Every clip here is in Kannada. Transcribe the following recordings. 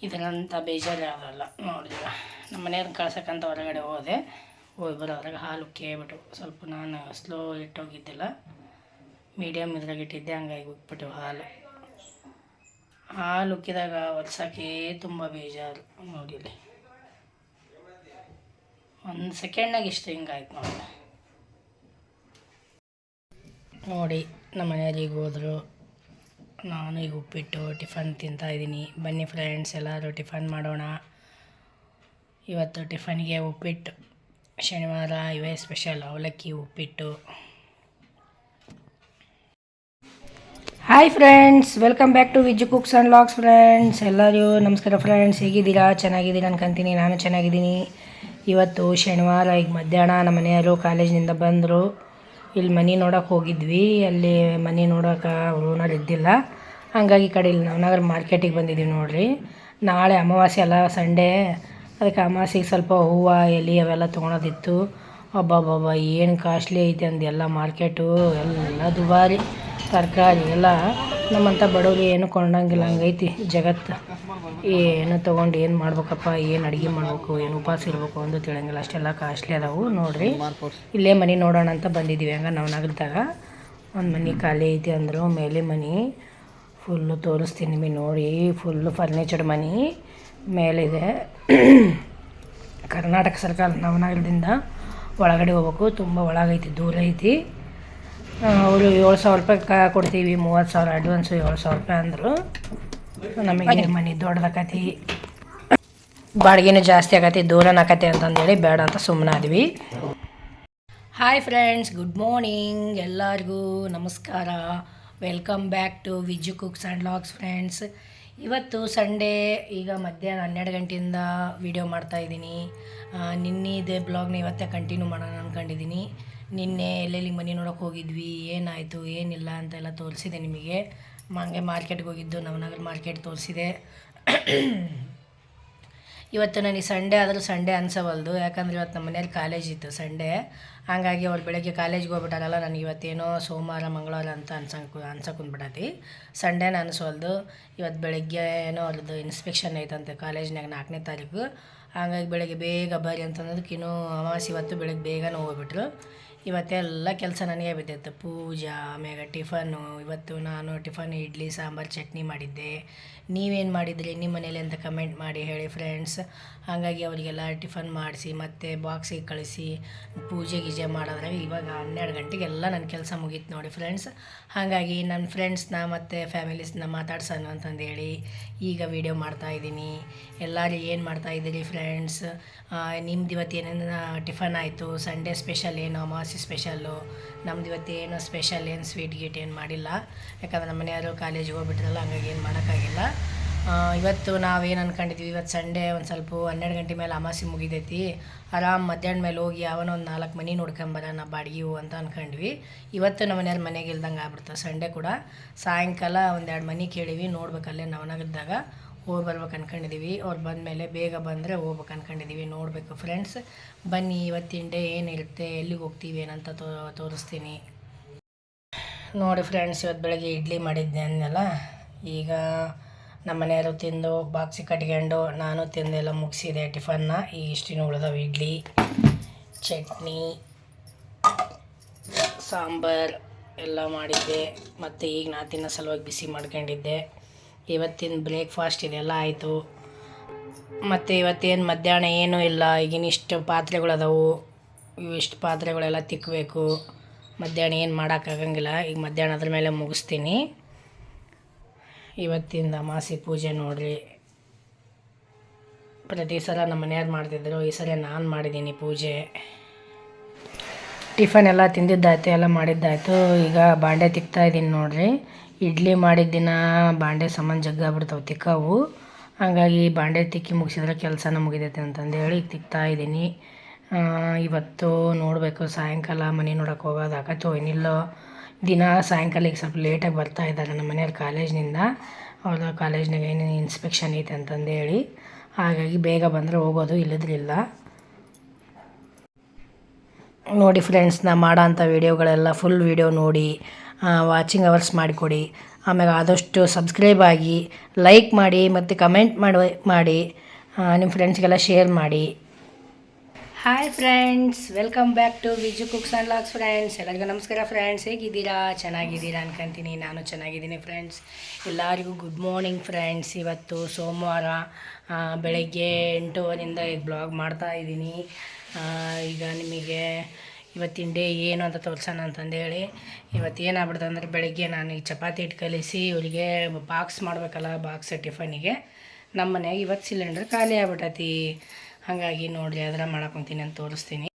ಇದರಂತ ಬೇಜಾರು ಯಾವುದಲ್ಲ ನೋಡಿದ ನಮ್ಮ ಮನೆಯವ್ರನ್ನ ಕಳ್ಸಕ್ಕಂತ ಹೊರಗಡೆ ಹೋದೆ ಹೋಗಿ ಅದ್ರಾಗ ಹಾಲು ಕೇಳ್ಬಿಟ್ಟು ಸ್ವಲ್ಪ ನಾನು ಸ್ಲೋ ಇಟ್ಟೋಗಿದ್ದಿಲ್ಲ. ಮೀಡಿಯಮ್ ಇದ್ರಾಗ ಇಟ್ಟಿದ್ದೆ, ಹಂಗಾಗಿ ಉಕ್ಬಿಟ್ಟು ಹಾಲು. ಹಾಲು ಉಕ್ಕಿದಾಗ ಒರ್ಸೋಕ್ಕೆ ತುಂಬ ಬೇಜಾರು ನೋಡಿಲಿ ಒಂದು ಸೆಕೆಂಡ್ನಾಗ ಇಷ್ಟು ಹಿಂಗಾಯ್ತು ನೋಡಿ. ನೋಡಿ, ನಮ್ಮ ಮನೆಯವ್ರಿಗೆ ಹೋದರು. ನಾನು ಈಗ ಉಪ್ಪಿಟ್ಟು ಟಿಫನ್ ತಿಂತಾ ಇದ್ದೀನಿ. ಬನ್ನಿ ಫ್ರೆಂಡ್ಸ್ ಎಲ್ಲರೂ ಟಿಫನ್ ಮಾಡೋಣ. ಇವತ್ತು ಟಿಫನ್ಗೆ ಉಪ್ಪಿಟ್ಟು. ಶನಿವಾರ ಇವೇ ಸ್ಪೆಷಲ್ ಅವಲಕ್ಕಿ, ಉಪ್ಪಿಟ್ಟು. Hi friends welcome back to wiz cooks and locks friends ಎಲ್ಲರೂ ನಮಸ್ಕಾರ ಫ್ರೆಂಡ್ಸ್ ಹೇಗಿದ್ದೀರಾ? ಚೆನ್ನಾಗಿದ್ದೀರಾ ಅನ್ಕೊಂತೀನಿ ನಾನು ಚೆನ್ನಾಗಿದ್ದೀನಿ. ಇವತ್ತು ಶನಿವಾರ, ಈಗ ಮಧ್ಯಾಹ್ನ ನಮ್ಮ ಮನೆಯವರು ಕಾಲೇಜಿನಿಂದ ಬಂದರು. ಇಲ್ಲಿ ಮನೆ ನೋಡೋಕೆ ಹೋಗಿದ್ವಿ. ಅಲ್ಲಿ ಮನೆ ನೋಡೋಕೆ ಅವರು ಇದ್ದಿಲ್ಲ. ಹಂಗಾಗಿ ಕಡೆ ಇಲ್ಲಿ ನವನಗರ ಮಾರ್ಕೆಟಿಗೆ ಬಂದಿದ್ದೀವಿ ನೋಡಿರಿ. ನಾಳೆ ಅಮಾವಾಸ್ಯೆ ಅಲ್ಲ, ಸಂಡೇ. ಅದಕ್ಕೆ ಅಮಾಸಿಗೆ ಸ್ವಲ್ಪ ಹೂವು, ಎಲೆ ಅವೆಲ್ಲ ತೊಗೊಳೋದಿತ್ತು. ಅಬ್ಬಬ್ಬಬ್ಬ, ಏನು ಕಾಸ್ಟ್ಲಿ ಐತೆ ಅಂದು ಎಲ್ಲ ಮಾರ್ಕೆಟು, ಎಲ್ಲ ದುಬಾರಿ, ತರಕಾರಿ ಎಲ್ಲ. ನಮ್ಮಂಥ ಬಡವ್ರು ಏನು ಕೊಂಡಂಗಿಲ್ಲ, ಹಂಗೈತಿ ಜಗತ್ತು. ಏನು ತೊಗೊಂಡು ಏನು ಮಾಡ್ಬೇಕಪ್ಪ, ಏನು ಅಡುಗೆ ಮಾಡಬೇಕು, ಏನು ಉಪವಾಸ ಇರಬೇಕು ಒಂದು ತಿಳಂಗಿಲ್ಲ ಅಷ್ಟೆಲ್ಲ ಕಾಸ್ಟ್ಲಿ ಅದಾವು, ನೋಡಿರಿ. ಇಲ್ಲೇ ಮನೆ ನೋಡೋಣ ಅಂತ ಬಂದಿದ್ದೀವಿ ಹಂಗೆ ನಾವು ನಗರದಾಗ. ಒಂದು ಮನೆ ಖಾಲಿ ಐತಿ ಅಂದರು, ಮೇಲೆ ಮನೆ. ಫುಲ್ಲು ತೋರಿಸ್ತೀನಿ ನಿಮಗೆ ನೋಡಿ ಫುಲ್ಲು ಫರ್ನಿಚರ್ ಮನೆ. ಮೇಲಿದೆ. ಕರ್ನಾಟಕ ಸರ್ಕಾರ ನವನಗರದಿಂದ ಒಳಗಡೆ ಹೋಗ್ಬೇಕು. ತುಂಬ ಒಳಗೈತಿ ದೂರ ಐತಿ. ಅವರು ಏಳು ಸಾವಿರ ರೂಪಾಯಿ ಕ ಕೊಡ್ತೀವಿ ಮೂವತ್ತು ಸಾವಿರ ಅಡ್ವಾನ್ಸು ಏಳು ಸಾವಿರ ರೂಪಾಯಿ ಅಂದರು. ನಮಗೆ ಮನೆ. ದೊಡ್ಡದಾಕತಿ. ಬಾಡಿಗೆನೂ ಜಾಸ್ತಿ ಆಗತಿ ದೂರನ ಆಕತಿ ಅಂತಂದೇಳಿ ಬೇಡ ಅಂತ ಸುಮ್ಮನಾದ್ವಿ ಹಾಯ್ ಫ್ರೆಂಡ್ಸ್ ಗುಡ್ ಮಾರ್ನಿಂಗ್ ಎಲ್ಲರಿಗೂ ನಮಸ್ಕಾರ. Welcome back to Viju cooks and locks friends ಇವತ್ತು ಸಂಡೇ, ಈಗ ಮಧ್ಯಾಹ್ನ ಹನ್ನೆರಡು ಗಂಟೆಯಿಂದ ವಿಡಿಯೋ ಮಾಡ್ತಾಯಿದ್ದೀನಿ ನಿನ್ನೆದೇ ಬ್ಲಾಗ್ನ ಇವತ್ತೇ ಕಂಟಿನ್ಯೂ ಮಾಡೋಣ ಅಂದ್ಕೊಂಡಿದ್ದೀನಿ ನಿನ್ನೆ ಎಲ್ಲೆಲ್ಲಿ ಮನೆ ನೋಡೋಕೆ ಹೋಗಿದ್ವಿ, ಏನಾಯಿತು, ಏನಿಲ್ಲ ಅಂತೆಲ್ಲ ತೋರಿಸಿದೆ ನಿಮಗೆ. ಹಂಗೆ ಮಾರ್ಕೆಟ್ಗೆ ಹೋಗಿದ್ದು, ನವನಗರ ಮಾರ್ಕೆಟ್ ತೋರಿಸಿದೆ. ಇವತ್ತು ನನಗೆ ಸಂಡೇ, ಆದರೂ ಸಂಡೇ ಅನ್ಸವಲ್ದು ಯಾಕಂದರೆ ಇವತ್ತು ನಮ್ಮ ಮನೇಲಿ ಕಾಲೇಜ್ ಇತ್ತು ಸಂಡೇ. ಹಾಗಾಗಿ ಅವ್ರು ಬೆಳಗ್ಗೆ ಕಾಲೇಜ್ಗೆ ಹೋಗ್ಬಿಟ್ಟಾರಲ್ಲ, ನನಗೆ ಇವತ್ತೇನೋ ಸೋಮವಾರ, ಮಂಗಳವಾರ ಅಂತ ಅನ್ಸಂಕು ಸಂಡೇ ಸಂಡೇನ ಅನಿಸೋಲ್ದು ಇವತ್ತು ಬೆಳಗ್ಗೆ ಏನೋ ಅವ್ರದ್ದು ಇನ್ಸ್ಪೆಕ್ಷನ್ ಐತಂತೆ ಕಾಲೇಜ್ನಾಗ ನಾಲ್ಕನೇ ತಾರೀಕು. ಹಾಗಾಗಿ ಬೆಳಗ್ಗೆ ಬೇಗ ಬರ್ರಿ ಅಂತಂದದಕ್ಕೆ ಇನ್ನೂ ಇವತ್ತು ಬೆಳಗ್ಗೆ ಬೇಗನೂ ಹೋಗ್ಬಿಟ್ರು. ಇವತ್ತೆಲ್ಲ ಕೆಲಸ ನನಗೆ ಬಿದ್ದಿತ್ತು ಪೂಜಾ, ಆಮ್ಯಾಗ ಟಿಫನ್ನು, ಇವತ್ತು ನಾನು ಟಿಫನ್, ಇಡ್ಲಿ, ಸಾಂಬಾರು, ಚಟ್ನಿ ಮಾಡಿದ್ದೆ. ನೀವೇನು ಮಾಡಿದ್ರಿ? ನಿಮ್ಮ ಮನೇಲಿ ಅಂತ ಕಮೆಂಟ್ ಮಾಡಿ ಹೇಳಿ ಫ್ರೆಂಡ್ಸ್ ಹಾಗಾಗಿ ಅವರಿಗೆಲ್ಲ ಟಿಫನ್ ಮಾಡಿಸಿ, ಮತ್ತು ಬಾಕ್ಸಿಗೆ ಕಳಿಸಿ ಪೂಜೆ ಮಾಡಿದ್ರೆ ಇವಾಗ ಹನ್ನೆರಡು ಗಂಟೆಗೆಲ್ಲ ನನ್ನ ಕೆಲಸ ಮುಗೀತು ನೋಡಿ ಫ್ರೆಂಡ್ಸ್ ಹಾಗಾಗಿ ನನ್ನ ಫ್ರೆಂಡ್ಸ್ನ ಮತ್ತು ಫ್ಯಾಮಿಲೀಸ್ನ ಮಾತಾಡ್ಸೋಣ ಅಂತಂದೇಳಿ ಈಗ ವೀಡಿಯೋ ಮಾಡ್ತಾಯಿದ್ದೀನಿ ಎಲ್ಲರೂ ಏನು ಮಾಡ್ತಾಯಿದ್ದೀರಿ ಫ್ರೆಂಡ್ಸ್ ನಿಮ್ದು ಇವತ್ತು ಏನೇನು ಟಿಫನ್ ಆಯಿತು? ಸಂಡೇ ಸ್ಪೆಷಲ್ ಏನು? ಅಮಾವಾಸ್ಯೆ ಸ್ಪೆಷಲ್ಲು ನಮ್ದು ಇವತ್ತು ಏನು ಸ್ಪೆಷಲ್ ಏನು ಸ್ವೀಟ್ ಗೀಟ್ ಏನು ಮಾಡಿಲ್ಲ? ಯಾಕಂದ್ರೆ ನಮ್ಮ ಮನೆಯವರು ಕಾಲೇಜಿಗೆ ಹೋಗ್ಬಿಟ್ರಲ್ಲ, ಹಂಗಾಗಿ ಏನು ಮಾಡೋಕ್ಕಾಗಿಲ್ಲ. ಇವತ್ತು ನಾವೇನು ಅನ್ಕೊಂಡಿದ್ವಿ? ಇವತ್ತು ಸಂಡೇ ಒಂದು ಸ್ವಲ್ಪ ಹನ್ನೆರಡು ಗಂಟೆ ಮೇಲೆ ಅಮಾಸಿ ಮುಗಿದೈತಿ ಆರಾಮ್ ಮಧ್ಯಾಹ್ನ ಮೇಲೆ ಹೋಗಿ ಯಾವನೋ ಒಂದು ನಾಲ್ಕು ಮನೆ ನೋಡ್ಕೊಂಬರೋಣ ಬಾಡಿಗೆ ಅಂತ ಅನ್ಕೊಂಡ್ವಿ. ಇವತ್ತು ನಮ್ಮ ಮನೇಲಿ ಮನೆಗೆ ಇಲ್ದಂಗೆ ಆಗ್ಬಿಡ್ತು, ಸಂಡೇ ಕೂಡ. ಸಾಯಂಕಾಲ ಒಂದೆರಡು ಮನೆ ಕೇಳಿವಿ ನೋಡ್ಬೇಕಲ್ಲೇ ನವನಗರದಾಗ. ಹೋಗಿ ಬರ್ಬೇಕು ಅನ್ಕೊಂಡಿದ್ದೀವಿ ಅವ್ರು ಬಂದಮೇಲೆ ಬೇಗ ಬಂದರೆ ಹೋಗ್ಬೇಕು ಅಂದ್ಕೊಂಡಿದ್ದೀವಿ ನೋಡಬೇಕು. ಫ್ರೆಂಡ್ಸ್ ಬನ್ನಿ, ಇವತ್ತಿನ ಡೇ ಏನಿರುತ್ತೆ ಎಲ್ಲಿಗೆ ಹೋಗ್ತೀವಿ ಏನಂತ ತೋರಿಸ್ತೀನಿ. ನೋಡಿ ಫ್ರೆಂಡ್ಸ್ ಇವತ್ತು ಬೆಳಗ್ಗೆ ಇಡ್ಲಿ ಮಾಡಿದ್ದೆ ಅಂದೆಲ್ಲ ಈಗ ನಮ್ಮ ಮನೆಯವರು ತಿಂದು ಬಾಕ್ಸಿ ಕಟ್ಕೊಂಡು ನಾನು ತಿಂದೆಲ್ಲ ಮುಗಿಸಿದೆ ಟಿಫನ್ನ. ಈಗ ಇಷ್ಟಿನ ಉಳಿದವು. ಇಡ್ಲಿ, ಚಟ್ನಿ, ಸಾಂಬಾರು ಎಲ್ಲ ಮಾಡಿದ್ದೆ. ಮತ್ತು ಈಗ ನಾ ತಿನ್ನೋ ಸಲುವಾಗಿ ಬಿಸಿ ಮಾಡ್ಕೊಂಡಿದ್ದೆ. ಇವತ್ತಿನ ಬ್ರೇಕ್ಫಾಸ್ಟ್ ಇದೆಲ್ಲ ಆಯಿತು. ಮತ್ತು ಇವತ್ತೇನು ಮಧ್ಯಾಹ್ನ ಏನೂ ಇಲ್ಲ. ಈಗಿನ ಇಷ್ಟು ಪಾತ್ರೆಗಳದಾವು ಇವಿಷ್ಟು ಪಾತ್ರೆಗಳೆಲ್ಲ ತಿಕ್ಕಬೇಕು ಮಧ್ಯಾಹ್ನ ಏನು ಮಾಡೋಕ್ಕಾಗಂಗಿಲ್ಲ. ಈಗ ಮಧ್ಯಾಹ್ನ ಅದ್ರ ಮೇಲೆ ಮುಗಿಸ್ತೀನಿ. ಇವತ್ತಿಂದ ಅಮಾಸಿ ಪೂಜೆ ನೋಡ್ರಿ. ಪ್ರತಿ ಸಲ ನಮ್ಮ ಮನೆಯವ್ರು ಮಾಡ್ತಿದ್ರು, ಈ ಸಲ ನಾನು ಮಾಡಿದ್ದೀನಿ ಪೂಜೆ. ಟಿಫನ್ ಎಲ್ಲ ತಿಂದಿದ್ದಾಯ್ತು, ಎಲ್ಲ ಮಾಡಿದ್ದಾಯ್ತು. ಈಗ ಬಾಂಡೆ ತಿಕ್ತಾ ಇದ್ದೀನಿ ನೋಡ್ರಿ. ಇಡ್ಲಿ ಮಾಡಿದ ದಿನ ಬಾಂಡೆ ಸಾಮಾನು ಜಗ್ಗಾಗ್ಬಿಡ್ತಾವೆ ತಿಕ್ಕಾವು. ಹಾಗಾಗಿ ಬಾಂಡೆ ತಿಕ್ಕಿ ಮುಗಿಸಿದ್ರೆ ಕೆಲಸನ ಮುಗಿದೈತೆ ಅಂತಂದು ಹೇಳಿ ತಿಕ್ತಾ ಇದ್ದೀನಿ. ಇವತ್ತು ನೋಡಬೇಕು, ಸಾಯಂಕಾಲ ಮನೆ ನೋಡೋಕೆ ಹೋಗೋದು ಆಗತ್ತೋ ಏನಿಲ್ಲೋ ದಿನ ಸಾಯಂಕಾಲ ಈಗ ಸ್ವಲ್ಪ ಲೇಟಾಗಿ ಬರ್ತಾ ಇದ್ದಾರೆ ನಮ್ಮ ಮನೆಯವ್ರು ಕಾಲೇಜ್ನಿಂದ. ಅವ್ರದ್ದು ಕಾಲೇಜ್ನಾಗ ಏನೇನು ಇನ್ಸ್ಪೆಕ್ಷನ್ ಐತೆ ಅಂತಂದು ಹೇಳಿ. ಹಾಗಾಗಿ ಬೇಗ ಬಂದರೆ ಹೋಗೋದು ಇಲ್ಲದ್ರಿಲ್ಲ ನೋಡಿ ಫ್ರೆಂಡ್ಸ್ ನಾ ಮಾಡೋ ಅಂಥ ವೀಡಿಯೋಗಳೆಲ್ಲ ಫುಲ್ ವೀಡಿಯೋ ನೋಡಿ ವಾಚಿಂಗ್ ಅವರ್ಸ್ ಮಾಡಿಕೊಡಿ. ಆಮೇಲೆ ಆದಷ್ಟು ಸಬ್ಸ್ಕ್ರೈಬ್ ಆಗಿ ಲೈಕ್ ಮಾಡಿ ಮತ್ತು ಕಮೆಂಟ್ ಮಾಡಿ ಮಾಡಿ ನಿಮ್ಮ ಫ್ರೆಂಡ್ಸ್ಗೆಲ್ಲ ಶೇರ್ ಮಾಡಿ. Hi friends welcome back to Viju cooks and locks friends ಎಲ್ಲರಿಗೂ ನಮಸ್ಕಾರ ಫ್ರೆಂಡ್ಸ್ ಹೇಗಿದ್ದೀರಾ? ಚೆನ್ನಾಗಿದ್ದೀರಾ ಅನ್ಕೊಂತೀನಿ. ನಾನು ಚೆನ್ನಾಗಿದ್ದೀನಿ ಫ್ರೆಂಡ್ಸ್ ಎಲ್ಲರಿಗೂ ಗುಡ್ ಮಾರ್ನಿಂಗ್ ಫ್ರೆಂಡ್ಸ್ ಇವತ್ತು ಸೋಮವಾರ ಬೆಳಗ್ಗೆ ಎಂಟೂವರೆಯಿಂದ ಈಗ ಬ್ಲಾಗ್ ಮಾಡ್ತಾ ಇದ್ದೀನಿ. ಈಗ ನಿಮಗೆ ಇವತ್ತಿನ ಡೇ ಏನು ಅಂತ ತೋರ್ಸೋಣ ಅಂತಂದೇಳಿ ಇವತ್ತು ಏನಾಗ್ಬಿಡ್ತು ಅಂದರೆ ಬೆಳಗ್ಗೆ ನಾನು ಈ ಚಪಾತಿ ಹಿಟ್ಟು ಕಲಿಸಿ ಇವರಿಗೆ ಬಾಕ್ಸ್ ಮಾಡಬೇಕಲ್ಲ ಬಾಕ್ಸ್ ಟಿಫನಿಗೆ ನಮ್ಮ ಮನೆಯಾಗ ಇವತ್ತು ಸಿಲಿಂಡರ್ ಖಾಲಿ ಆಗ್ಬಿಟ್ಟೈತಿ ಹಾಗಾಗಿ ನೋಡಿರಿ ಅದರ ಮಾಡಕೊಂತೀನಿ ಅಂತ ತೋರಿಸ್ತೀನಿ.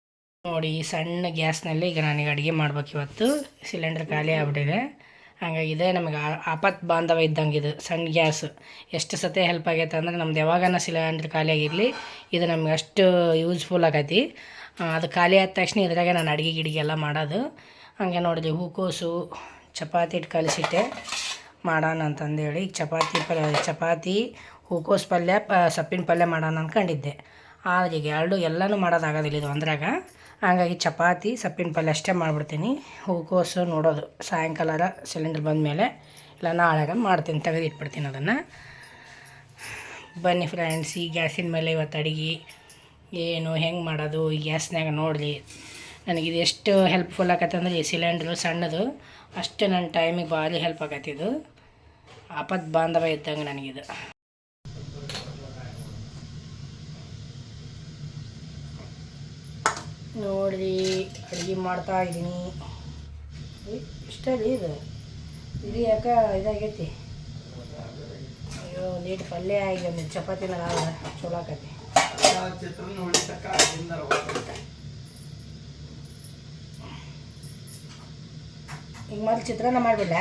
ನೋಡಿ ಸಣ್ಣ ಗ್ಯಾಸ್ನಲ್ಲಿ ಈಗ ನನಗೆ ಅಡುಗೆ ಮಾಡ್ಬೇಕು ಇವತ್ತು. ಸಿಲಿಂಡರ್ ಖಾಲಿ ಆಗ್ಬಿಟ್ಟಿದೆ. ಹಾಗಾಗಿ ಇದೇ ನಮಗೆ ಆಪತ್ ಬಾಂಧವ ಇದ್ದಂಗೆ ಇದು, ಸಣ್ಣ ಗ್ಯಾಸ್. ಎಷ್ಟು ಸತಿ ಹೆಲ್ಪ್ ಆಗೈತೆ ಅಂದ್ರೆ ನಮ್ದು ಯಾವಾಗನ ಸಿಲಿಂಡರ್ ಖಾಲಿ ಆಗಿರಲಿ, ಇದು ನಮ್ಗೆ ಅಷ್ಟು ಯೂಸ್ಫುಲ್ ಆಗೈತಿ. ಅದು ಖಾಲಿ ಆದ ತಕ್ಷಣ ಇದ್ರಾಗೆ ನಾನು ಅಡುಗೆ ಗಿಡಿಗೆ ಎಲ್ಲ ಮಾಡೋದು. ಹಾಗೆ ನೋಡಿದೆ, ಹೂಕೋಸು, ಚಪಾತಿ ಹಿಟ್ಟು ಕಲಿಸಿಟ್ಟೆ. ಮಾಡೋಣ ಅಂತಂದೇಳಿ ಚಪಾತಿ ಪಲ್ಯ, ಚಪಾತಿ, ಹೂಕೋಸು ಪಲ್ಯ, ಪ, ಸೊಪ್ಪಿನ ಪಲ್ಯ ಮಾಡೋಣ ಅಂದ್ಕೊಂಡಿದ್ದೆ ಆದ್ರೆ ಈಗ ಎರಡು ಎಲ್ಲನೂ ಮಾಡೋದಾಗೋದಿಲ್ಲ ಇದು ಒಂದ್ರಾಗ. ಹಂಗಾಗಿ ಚಪಾತಿ, ಸೊಪ್ಪಿನ ಪಲ್ಯ ಅಷ್ಟೇ ಮಾಡಿಬಿಡ್ತೀನಿ. ಹೂಕೋಸು ನೋಡೋದು. ಸಾಯಂಕಾಲ ಸಿಲಿಂಡ್ರ್ ಬಂದಮೇಲೆ ಇಲ್ಲ ನಾಳೆಗ ಮಾಡ್ತೀನಿ. ತೆಗೆದಿಟ್ಬಿಡ್ತೀನಿ ಅದನ್ನು. ಬನ್ನಿ ಫ್ರೆಂಡ್ಸ್ ಈ ಗ್ಯಾಸಿನ ಮೇಲೆ ಇವತ್ತು ಅಡುಗೆ. ಏನು, ಹೆಂಗೆ ಮಾಡೋದು? ಈ ಗ್ಯಾಸ್ನಾಗ ನೋಡಲಿ. ನನಗಿದು ಎಷ್ಟು ಹೆಲ್ಪ್ಫುಲ್ ಆಗತ್ತೆ ಅಂದರೆ ಈ ಸಿಲಿಂಡ್ರು ಸಣ್ಣದು. ಅಷ್ಟು ನನ್ನ ಟೈಮಿಗೆ ಭಾರಿ ಹೆಲ್ಪ್ ಆಗತ್ತಿದು ಆಪತ್ ಬಾಂಧವ ಇದ್ದಂಗೆ ನನಗಿದು. ನೋಡ್ರಿ ಅಡುಗೆ ಮಾಡ್ತಾ ಇದ್ದೀನಿ. ಇಷ್ಟ ರೀ ಇದು. ಇದು ಯಾಕ ಇದಾಗೈತಿ? ಅಯ್ಯೋ, ನೀಟ್ ಪಲ್ಯ ಆಗಿ ಚಪಾತಿನ ಚಲೋ ಆಕತಿ. ಈಗ ಮೊದಲು ಚಿತ್ರಾನ್ನ ಮಾಡಿಬಿಡ್ಲ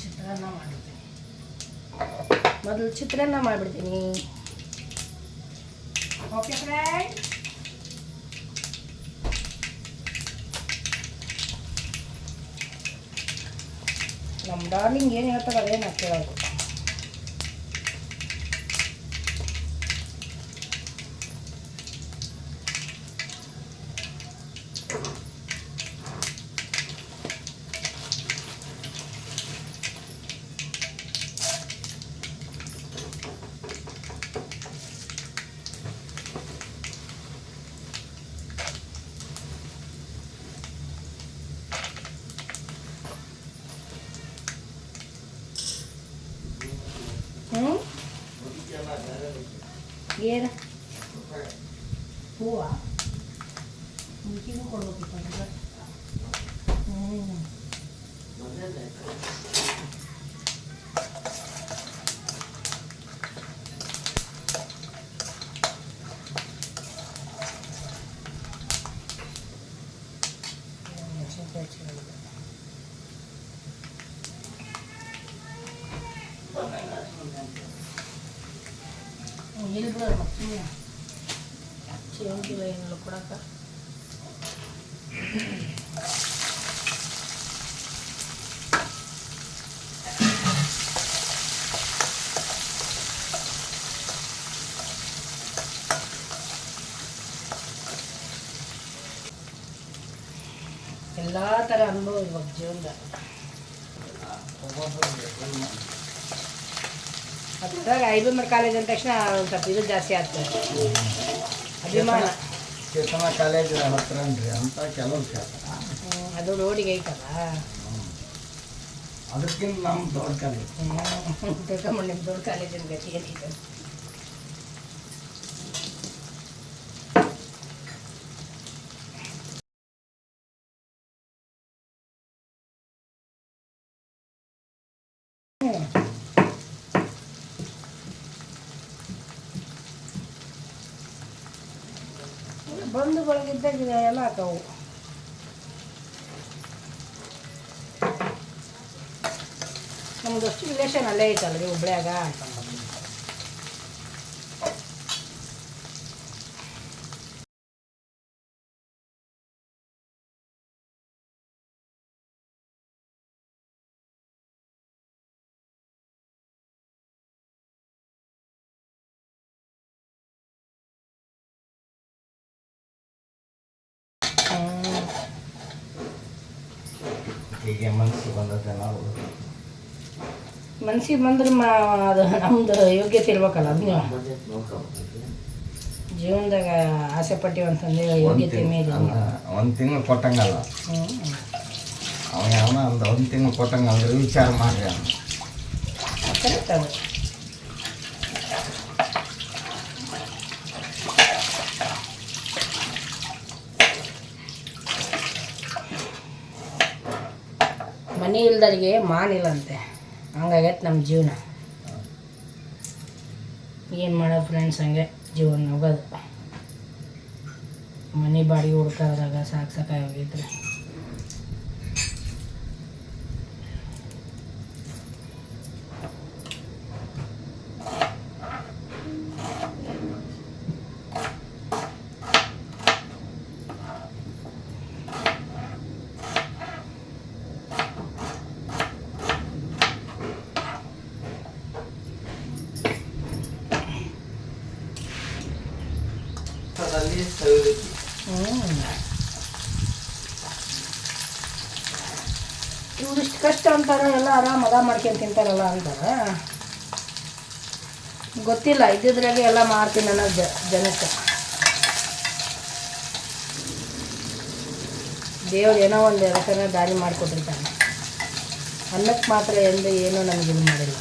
ಚಿತ್ರಾನ್ನ ಮಾಡ್ಬಿಡ್ತೀನಿ ಮೊದಲು ಚಿತ್ರಾನ್ನ ಮಾಡಿಬಿಡ್ತೀನಿ. ಓಕೆ ಫ್ರೆಂಡ್ ನಮ್ಮ ಡಾರ್ಲಿಂಗ್ ಏನು ಹೇಳ್ತಾರೆ ಅದೇ ನಾ ಕೇಳೋದು ಹ್ಞೂ ಏನು ಹೂವ ಮುಚ್ಚಿನೂ ಕೊಡ್ಬೇಕಿತ್ತು ಅದಕ್ಕೆ ಹ್ಞೂ ಮೆಣಸಿನ್ಕಾಯಿ ಹಚ್ಚಿರೋದು. ಹ್ಮ್, ಇಲ್ಲಿ ಬಿಡು ಮತ್ತೆ ಸುಮ್ನೆ. ಚೇಂಜ್ ಇಲ್ಲ ಏನಿಲ್ಲ ಕೊಡಕ್ಕ ಎಲ್ಲ ಥರ ಅನುಭವ ಇವಾಗ ಜೀವನದಾಗ. ಅದ್ರಾಗ ಐಬಿಮರ್ ಕಾಲೇಜ್ ಅಂದ ತಕ್ಷಣ ಒಂದು ಸ್ವಲ್ಪ ಇದು ಜಾಸ್ತಿ ಆಗ್ತದೆ. ಅಭಿಮಾನ. ಚೇತನ ಕಾಲೇಜ್ ಹತ್ರನ್ರಿ ಅಂತ ಕೆಲವು ಕೇಳ್ತಾರ. ಅದು ರೋಡಿಗೆ ಐತಲ್ಲ. ಅದಕ್ಕಿಂತ ನಮ್ಮ ದೊಡ್ಡ ಕಾಲೇಜ್. ತಿಳ್ಕೊಂಬಂಡು ನಿಮ್ಮ ದೊಡ್ಡ ಕಾಲೇಜಿನ ಗತಿ ಏನೈತೆ ಬಂದು ಗಿಡ ಎಲ್ಲ ಹಾಕವು ನಮ್ದು ಅಷ್ಟು ರಿಲೇಷನ್ ಅಲ್ಲೇ ಐತಲ್ರಿ ಹುಬ್ಳ್ಯಾಗ ಅಂತ. ನಾವು. ಮನ್ಸಿಗೆ ಬಂದ್ರೆ ಮಾ ಅದು ನಮ್ದು ಯೋಗ್ಯತೆ ಇರ್ಬೇಕಲ್ಲ ಅದನ್ನ ಜೀವನದಾಗ ಆಸೆ ಪಟ್ಟಿವಿ ಅಂತಂದ್ರೆ ಯೋಗ್ಯತೆ ಮೇಲೆ ಒಂದು ತಿಂಗಳು ಕೊಟ್ಟಂಗಲ್ಲ. ಅವನ ಅವ ಯಾವನ ಒಂದು ಒಂದು ತಿಂಗಳು ಕೊಟ್ಟಂಗಲ್ಲ ವಿಚಾರ ಮಾಡ್ರಿ ಅವನು ಕರೆಕ್ಟ್ ಅದು. ಮನೆ ಇಲ್ದರಿಗೆ ಮಾನಿಲ್ಲಂತೆ ಹಂಗಾಗೈತೆ ನಮ್ಮ ಜೀವನ. ಏನು ಮಾಡೋ ಫ್ರೆಂಡ್ಸ್ ಹಂಗೆ? ಜೀವನ ಹೋಗೋದು ಮನೆ ಬಾಡಿಗೆ ಹುಡ್ಕೋದ್ರಾಗ ಸಾಕು ಸಾಕಾಗಿ ಅದಲ್ಲಿ ಸವಿರುಚಿ ಇವ್ರಿಷ್ಟು ಕಷ್ಟ ಎಲ್ಲ ಆರಾಮ್ ಅದ ಮಾಡ್ಕೊಂಡು ತಿಂತಾರಲ್ಲ ಅಂತಾರೆ ಗೊತ್ತಿಲ್ಲ, ಇದ್ದಿದ್ರಾಗೆ ಎಲ್ಲ ಮಾಡ್ತೀನಿ ಅನ್ನೋ ಜ, ಜನಕ್ಕೆ. ದೇವ್ರು ಏನೋ ಒಂದು ಎರಡನೇ ದಾರಿ ಮಾಡಿಕೊಟ್ಟಿರ್ತಾನೆ. ಅನ್ನಕ್ಕೆ ಮಾತ್ರ ಎಂದು ಏನೂ ನಮಗೆ ಇದು ಮಾಡಿಲ್ಲ.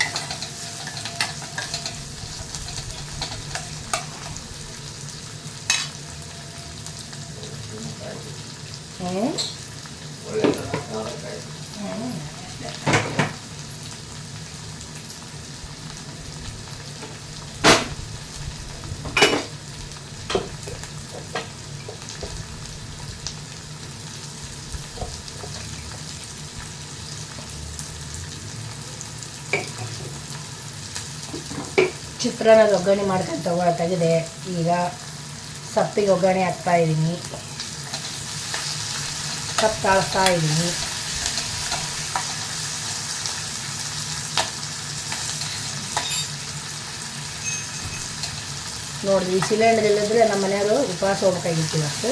ಹ್ಞೂ ಚಿತ್ರಾನ್ನದ ಒಗ್ಗರಣೆ ಮಾಡ್ಕೊಂಡು ತಗೋ ತೆಗೆದೆ. ಈಗ ಸಪ್ಪಿಗೆ ಒಗ್ಗರಣೆ ಹಾಕ್ತಾ ಇದ್ದೀನಿ ಸಪ್ಪು ತಾಳಿಸ್ತಾ ಇದ್ದೀನಿ ನೋಡಿರಿ, ಈ ಸಿಲಿಂಡರ್ ಇಲ್ಲದ್ರೆ ನಮ್ಮ ಮನೆಯವರು ಉಪವಾಸ ಹೋಗ್ಬೇಕಾಗಿತ್ತು ಇವತ್ತು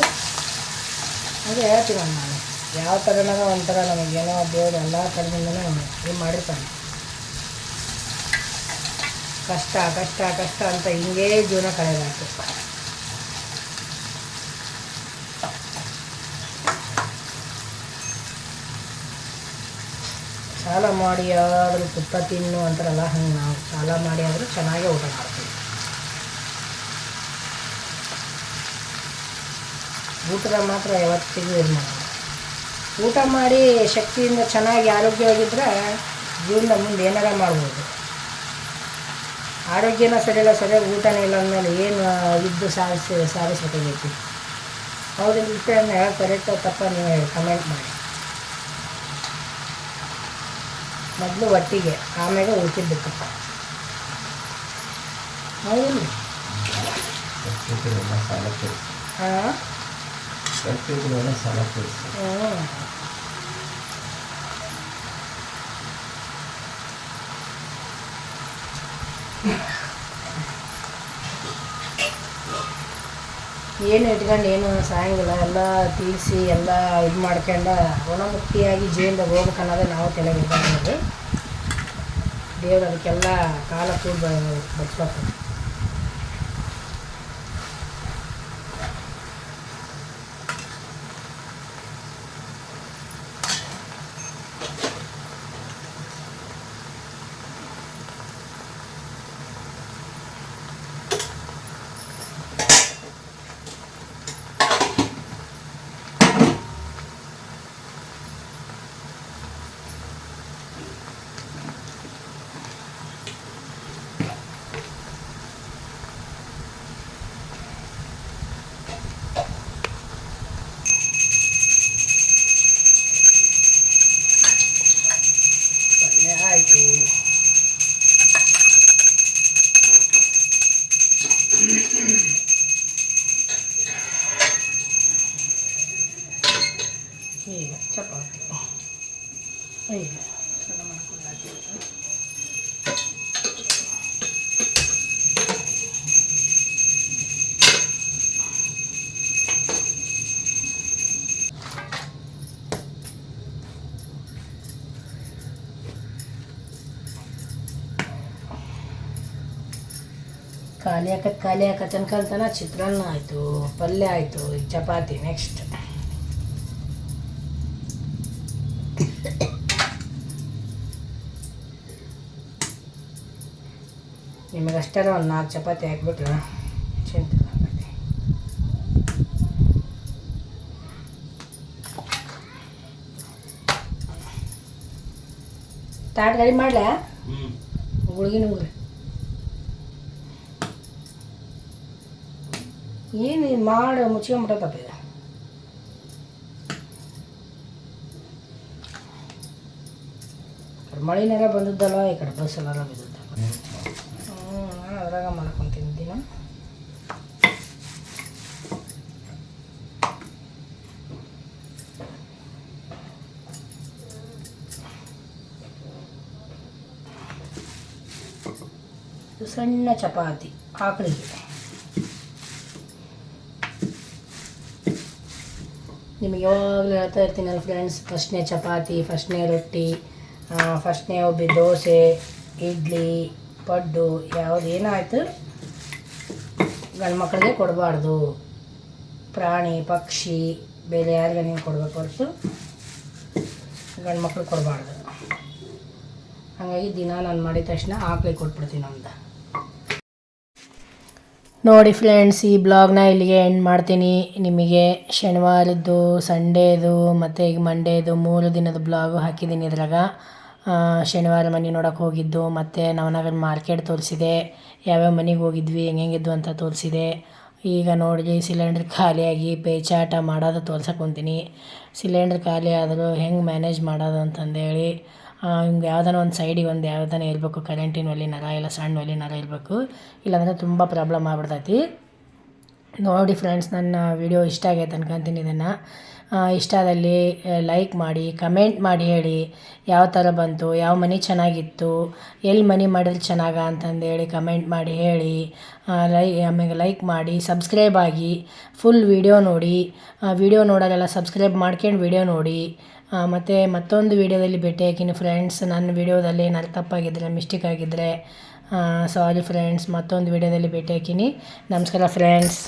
ಹಾಗೆ ಹೇಳ್ತೀನಿ ನಾನು ಯಾವ ಥರನಾಗ ಒಂಥರ ನಮಗೇನೋ ದೇವ್ರು ಎಲ್ಲ ಥರದಿಂದನೂ ಏನು ಮಾಡಿರ್ತಾನೆ ಕಷ್ಟ ಕಷ್ಟ ಕಷ್ಟ ಅಂತ ಹಿಂಗೇ ಜೀವನ ಕಳೆದಾಯ್ತು ಸಾಲ ಮಾಡಿ ಆದರೂ ತುಪ್ಪ ತಿನ್ನು ಅಂತಾರಲ್ಲ, ಹಂಗೆ ನಾವು ಸಾಲ ಮಾಡಿ ಆದರೂ ಚೆನ್ನಾಗೇ ಊಟ ಮಾಡ್ತೀವಿ. ಊಟದ ಮಾತ್ರ ಯಾವತ್ತಿಗೂ ಇದು ಮಾಡೋದು ಊಟ ಮಾಡಿ ಶಕ್ತಿಯಿಂದ ಚೆನ್ನಾಗಿ ಆರೋಗ್ಯವಾಗಿದ್ದರೆ ಜೀವನದ ಮುಂದೆ ಏನಾರ ಮಾಡ್ಬೋದು. ಆರೋಗ್ಯನ ಸರಿಯಿಲ್ಲ ಸರಿಯಾಗಿ ಊಟನೇ ಇಲ್ಲ ಅಂದಮೇಲೆ ಏನು ಇದ್ದು ಸಾಧಿಸಿ ಸಾಧಿಸ್ಬೇಕಾಗೈತಿ ಅವ್ರ ವಿಷಯನ ಹೇಳಿ ಕರೆಕ್ಟ್ ತಪ್ಪ ನೀವು ಕಮೆಂಟ್ ಮಾಡಿ. ಮೊದಲು ಒಟ್ಟಿಗೆ ಆಮೇಲೆ ಉಳ್ಕಿದ್ದಕ್ಕಪ್ಪ. ಹೌದು. ಹಾಂ? ಹ್ಞೂ ಏನು ಇಟ್ಕೊಂಡು ಏನು ಸಾಯಂಗಿಲ್ಲ, ಎಲ್ಲ ತೀರಿಸಿ ಎಲ್ಲ ಇದು ಮಾಡ್ಕೊಂಡು ಋಣಮುಕ್ತಿಯಾಗಿ ಜೀವನದಾಗ ಹೋಗ್ಬೇಕು ಅನ್ನೋದೇ ನಾವು ತಲೆಗೆ ಇದ್ದಾರೆ ದೇವ್ರು ಅದಕ್ಕೆಲ್ಲ ಕಾಲ ಕೂಡ ಬಚ್ಬೇಕು ಖಾಲಿ ಹಾಕತ್ ಖಾಲಿ ಹಾಕತ್ ಅನ್ಕೊಂತಾನ ಚಿತ್ರಾನ್ನ ಆಯಿತು ಪಲ್ಯ ಆಯಿತು ಈಗ ಚಪಾತಿ ನೆಕ್ಸ್ಟ್ ನಿಮಗೆ ಅಷ್ಟೆಲ್ಲ ಒಂದು ನಾಲ್ಕು ಚಪಾತಿ ಹಾಕ್ಬಿಟ್ರೆ ಚಿಂತೆ ಆಗತ್ತೆ ತಾಟ್ ಗಾಡಿ ಮಾಡ್ಲಾ? ಗುಳಿಗೆ ನುಗ್ರಿ ಏನು ಇದು ಮಾಡಿ ಮುಚ್ಕೊಂಬಿಟ್ಟತ್ತಪ್ಪ ಇದು ಈ ಕಡೆ ಮಳಿನಾರ ಬಂದದ್ದಲ್ಲ ಈ ಕಡೆ ಬಸ್ ಎಲ್ಲ ಬಿದ್ದದ ಹ್ಞೂ ನಾನು ಅದ್ರಾಗ ಮಾಡ್ಕೊತೀನಿ ದಿನ ಇದು ಸಣ್ಣ ಚಪಾತಿ ಆಕಳಿಗೆ ನಿಮಗೆ ಯಾವಾಗಲೂ ಹೇಳ್ತಾ ಇರ್ತೀನಲ್ಲ ಫ್ರೆಂಡ್ಸ್ ಫಸ್ಟ್ನೇ ಚಪಾತಿ, ಫಸ್ಟ್ನೇ ರೊಟ್ಟಿ ಫಸ್ಟ್ನೇ ಒಬ್ಬಿ ದೋಸೆ, ಇಡ್ಲಿ, ಪಡ್ಡು, ಯಾವುದು ಏನಾಯಿತು, ಗಂಡು ಮಕ್ಕಳಿಗೆ ಕೊಡಬಾರ್ದು. ಪ್ರಾಣಿ, ಪಕ್ಷಿ, ಬೇರೆ ಯಾರಿಗೆ ನೀವು ಕೊಡಬೇಕು ಹೊರತು ಗಂಡು ಮಕ್ಳಿಗೆ ಕೊಡಬಾರ್ದು. ಹಾಗಾಗಿ ದಿನ ನಾನು ಮಾಡಿದ ತಕ್ಷಣ ಆಕಳಿಗೆ ಕೊಟ್ಬಿಡ್ತೀನಿ ಒಂದು ನೋಡಿ ಫ್ರೆಂಡ್ಸ್, ಈ ಬ್ಲಾಗ್ನ ಇಲ್ಲಿಗೆ ಎಂಡ್ ಮಾಡ್ತೀನಿ. ನಿಮಗೆ ಶನಿವಾರದ್ದು, ಸಂಡೇದು, ಮತ್ತು ಈಗ ಮಂಡೇದು ಮೂರು ದಿನದ ಬ್ಲಾಗು ಹಾಕಿದ್ದೀನಿ ಇದ್ರಾಗ. ಶನಿವಾರ ಮನೆ ನೋಡೋಕೆ ಹೋಗಿದ್ದು, ಮತ್ತು ನವನಗರ ಮಾರ್ಕೆಟ್ ತೋರಿಸಿದೆ. ಯಾವ್ಯಾವ ಮನೆಗೆ ಹೋಗಿದ್ವಿ ಹೆಂಗೆಂಗಿದ್ವು ಅಂತ ತೋರಿಸಿದೆ. ಈಗ ನೋಡಿ ಸಿಲಿಂಡ್ರ್ ಖಾಲಿಯಾಗಿ ಪೇಚಾಟ ಮಾಡೋದು ತೋರ್ಸಕ್ಕೆ ಕುಂತೀನಿ. ಸಿಲಿಂಡ್ರ್ ಖಾಲಿ ಆದರೂ ಹೆಂಗೆ ಮ್ಯಾನೇಜ್ ಮಾಡೋದು ಅಂತಂದೇಳಿ. ಹಿಂಗೆ ಯಾವ್ದಾನ ಒಂದು ಸೈಡಿಗೆ ಒಂದು ಯಾವ್ದಾನ ಇರಬೇಕು ಕರೆಂಟಿನ ಒಲೆ, ನರ ಇಲ್ಲ, ಸಣ್ಣ ಒಲೆ, ನರ ಇರಬೇಕು. ಇಲ್ಲಾಂದರೆ ತುಂಬ ಪ್ರಾಬ್ಲಮ್ ಆಗ್ಬಿಡ್ತೈತಿ. ನೋಡಿ ಫ್ರೆಂಡ್ಸ್ ನನ್ನ ವಿಡಿಯೋ ಇಷ್ಟ ಆಗೈತೆ ಅನ್ಕೊಂತೀನಿ ಇದನ್ನು. ಇಷ್ಟ ಆದಲ್ಲಿ ಲೈಕ್ ಮಾಡಿ ಕಮೆಂಟ್ ಮಾಡಿ ಹೇಳಿ. ಯಾವ ಥರ ಬಂತು, ಯಾವ ಮನೆ ಚೆನ್ನಾಗಿತ್ತು, ಎಲ್ಲಿ ಮನೆ ಮಾಡಿದ್ರೆ ಚೆನ್ನಾಗ ಅಂತಂದೇಳಿ ಕಮೆಂಟ್ ಮಾಡಿ ಹೇಳಿ. ಲೈ ಆಮೇಲೆ ಲೈಕ್ ಮಾಡಿ ಸಬ್ಸ್ಕ್ರೈಬ್ ಆಗಿ ಫುಲ್ ವಿಡಿಯೋ ನೋಡಿ. ವಿಡಿಯೋ ನೋಡೋರೆಲ್ಲ ಸಬ್ಸ್ಕ್ರೈಬ್ ಮಾಡ್ಕೊಂಡು ವಿಡಿಯೋ ನೋಡಿ. ಮತ್ತು ಮತ್ತೊಂದು ವಿಡಿಯೋದಲ್ಲಿ ಹಾಕಿನಿ ಫ್ರೆಂಡ್ಸ್ ನನ್ನ ವೀಡಿಯೋದಲ್ಲಿ ಏನಾದ್ರು ತಪ್ಪಾಗಿದ್ದರೆ ಮಿಸ್ಟೇಕ್ ಆಗಿದ್ದರೆ ಸಾರಿ ಫ್ರೆಂಡ್ಸ್ ಮತ್ತೊಂದು ವಿಡಿಯೋದಲ್ಲಿ ಹಾಕಿನಿ ನಮಸ್ಕಾರ ಫ್ರೆಂಡ್ಸ್